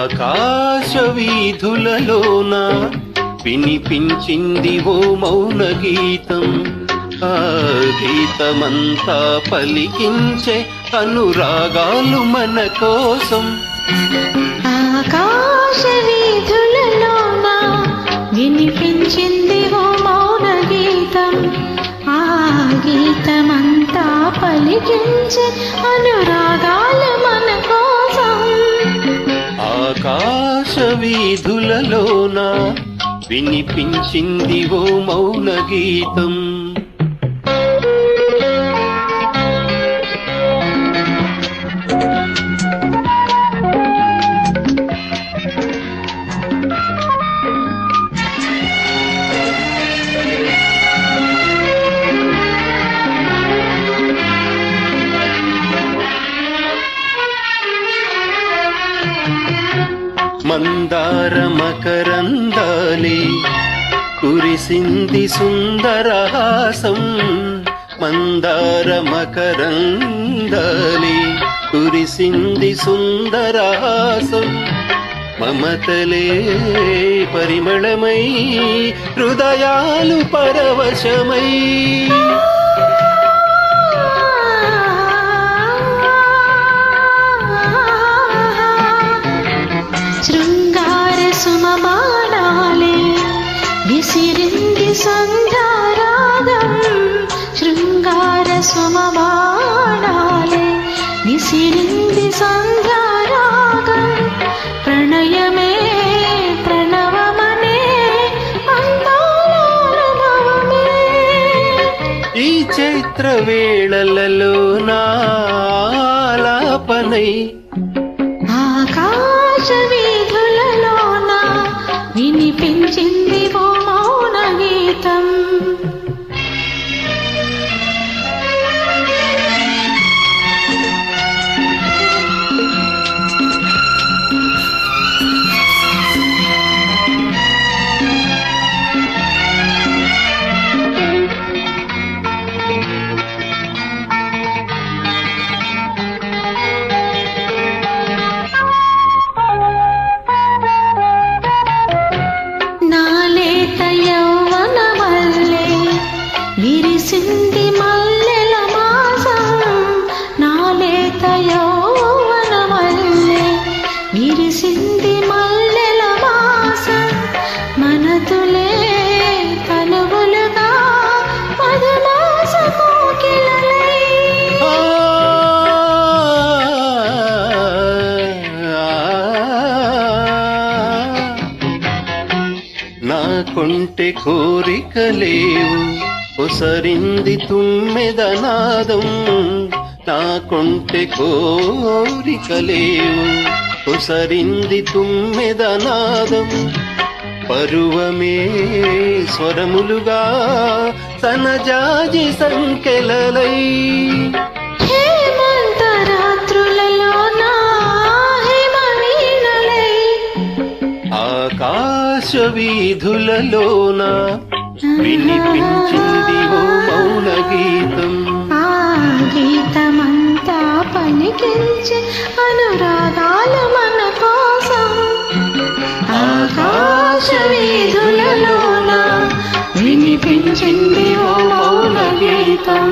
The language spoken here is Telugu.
ఆకాశ వీధులలోన వినిపించింది ఓ మౌన గీతం ఆ గీతమంతా పలికించే అనురాగాలు మన కోసం. ఆకాశ వీధులలోన వినిపించింది ఓ మౌన గీతం ఆ గీతమంతా పలికించే అనురాగాలు ఆకాశ వీధులలోన వినిపించింది ఓ మౌన గీతం. సుందర మకరందాలి కురిసింది సుందరహాసం మందార మకరందాలి కురిసింది సుందరహాసం మమతలే పరిమళమై హృదయాలు పరవశమై. సంధ్యారాగం శృంగార సుమమానాలే విసిరింది సంధ్యారాగం. ప్రణయమే ప్రణవమనే ఈ చైత్ర వేళలలో నాలాపనై ఆకాశ వీధులలోన వినిపించింది గీతం విరిసింది మల్లెల మాసం నాలేత యౌవన మల్లె విరిసింది మల్లెల మాసం మనతులే తనువులుగా మధుమాస కోకిలలై ఆ, నా కొంటె కోరికలేవు. ఒసరింది తుమ్మెదనాదం నా కొంటె కోరికలేవు. ఒసరింది తుమ్మెదనాదం పరువమే స్వరములుగా హేమంత రాత్రులలోన హిమవీణలై. ఆకాశ వీధులలోన? వినిపించింది ఓ మౌన గీతం. ఆ గీతమంతా పలికించి అనురాగాల మన కోసం. ఆకాశ వీధులలోన వినిపించింది ఓ మౌన గీతం.